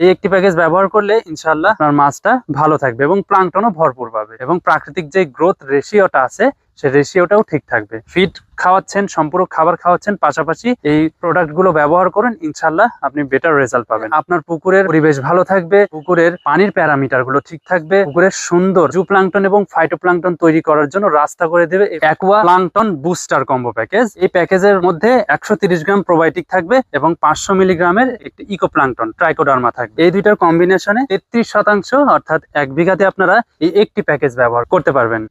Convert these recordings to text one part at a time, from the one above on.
এই একটি প্যাকেজ ব্যবহার করলে ইনশাল্লাহ আপনার মাছটা ভালো থাকবে এবং প্লাংটনও ভরপুর পাবে এবং প্রাকৃতিক যে গ্রোথ রেশিওটা আছে সে রেশিওটাও ঠিক থাকবে। ফিড খাওয়াচ্ছেন সম্পূরক খাবার খাওয়াচ্ছেন, পাশাপাশি এই প্রোডাক্টগুলো ব্যবহার করেন ইনশাল্লাহ আপনি বেটার রেজাল্ট পাবেন। আপনার পুকুরের পরিবেশ ভালো থাকবে, পুকুরের পানির প্যারামিটারগুলো ঠিক থাকবে, পুকুরের সুন্দর জু প্লাংটন এবং ফাইটোপ্লাংটন তৈরি করার জন্য রাস্তা করে দেবে aqua plankton booster combo package এই প্যাকেজের মধ্যে একশো গ্রাম প্রোবায়োটিক থাকবে এবং পাঁচশো মিলিগ্রামের একটি ইকো প্লাংটন ট্রাইকোডার্মা থাকবে। এই দুইটার কম্বিনেশনে তেত্রিশ শতাংশ, অর্থাৎ এক বিঘাতে আপনারা এই একটি প্যাকেজ ব্যবহার করতে পারবেন।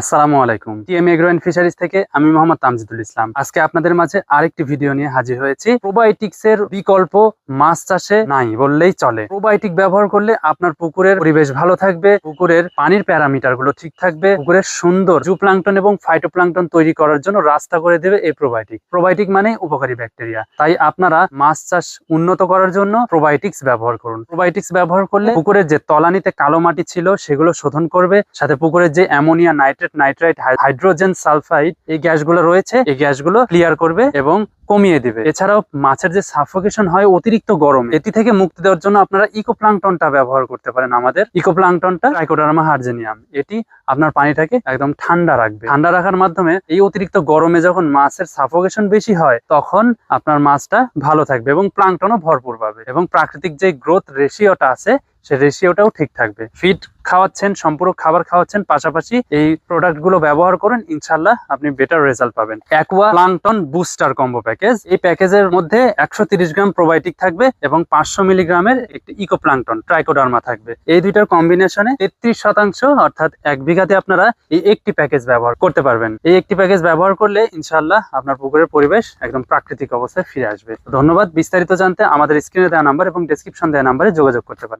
আসসালামু আলাইকুম। টিএম এগ্রো অ্যান্ড ফিশারিজ থেকে আমি মোহাম্মদ তামজিদুল ইসলাম। আজকে আপনাদের মাঝে আরেকটি ভিডিও নিয়ে হাজির হয়েছি। প্রোবায়োটিক্স এর বিকল্প মাছ চাষে নাই বললেই চলে। প্রোবায়োটিক ব্যবহার করলে আপনার পুকুরের পরিবেশ ভালো থাকবে, পুকুরের পানির প্যারামিটারগুলো ঠিক থাকবে, পুকুরের সুন্দর জু প্লাংটন এবং ফাইটোপ্লাংটন তৈরি করার জন্য রাস্তা করে দেবে এই প্রোবায়োটিক। প্রোবায়োটিক মানে উপকারী ব্যাকটেরিয়া। তাই আপনারা মাছ চাষ উন্নত করার জন্য প্রোবায়োটিক্স ব্যবহার করুন। প্রোবায়োটিক্স ব্যবহার করলে পুকুরের যে তলানিতে কালো মাটি ছিল সেগুলো শোধন করবে, সাথে পুকুরের যে ammonia nitrate nitrite hydrogen sulphide এই গ্যাসগুলো রয়েছে, এই গ্যাসগুলো ক্লিয়ার করবে এবং কমিয়ে দিবে। এছাড়াও মাছের যে সাফোকেশন হয়, অতিরিক্ত গরম, এটি থেকে মুক্তি দেওয়ার জন্য আপনারা ইকোপ্লাংটনটা ব্যবহার করতে পারেন আমাদের। ইকোপ্লাংটনটা ট্রাইকোডার্মা হার্জেনিয়াম এটি আপনার পানিটাকে একদম ঠান্ডা রাখবে। ঠান্ডা রাখার মাধ্যমে এই অতিরিক্ত গরমে যখন মাছের সাফোকেশন বেশি হয়, তখন আপনার মাছটা ভালো থাকবে এবং প্লাংটনও ভরপুর পাবে। এবং প্রাকৃতিক যে গ্রোথ রেশিওটা আছে সে রেশিওটাও ঠিক থাকবে। ফিড খাওয়াচ্ছেন, সম্পূরক খাবার খাওয়াচ্ছেন, পাশাপাশি এই প্রোডাক্টগুলো ব্যবহার করেন ইনশাল্লাহ আপনি বেটার রেজাল্ট পাবেন। Aqua plankton booster combo package এই প্যাকেজের মধ্যে একশো গ্রাম প্রোবায়োটিক থাকবে এবং পাঁচশো মিলিগ্রামের একটি ইকো প্লাংটন ট্রাইকোডার্মা থাকবে। এই দুইটার কম্বিনেশনে তেত্রিশ শতাংশ, অর্থাৎ এক বিঘাতে আপনারা এই একটি প্যাকেজ ব্যবহার করতে পারবেন। এই একটি প্যাকেজ ব্যবহার করলে ইনশাল্লাহ আপনার পুকুরের পরিবেশ একদম প্রাকৃতিক অবস্থায় ফিরে আসবে। ধন্যবাদ। বিস্তারিত জানতে আমাদের স্ক্রিনে দেওয়া নাম্বার এবং ডেসক্রিপশন দেওয়া নাম্বারে যোগাযোগ করতে পারেন।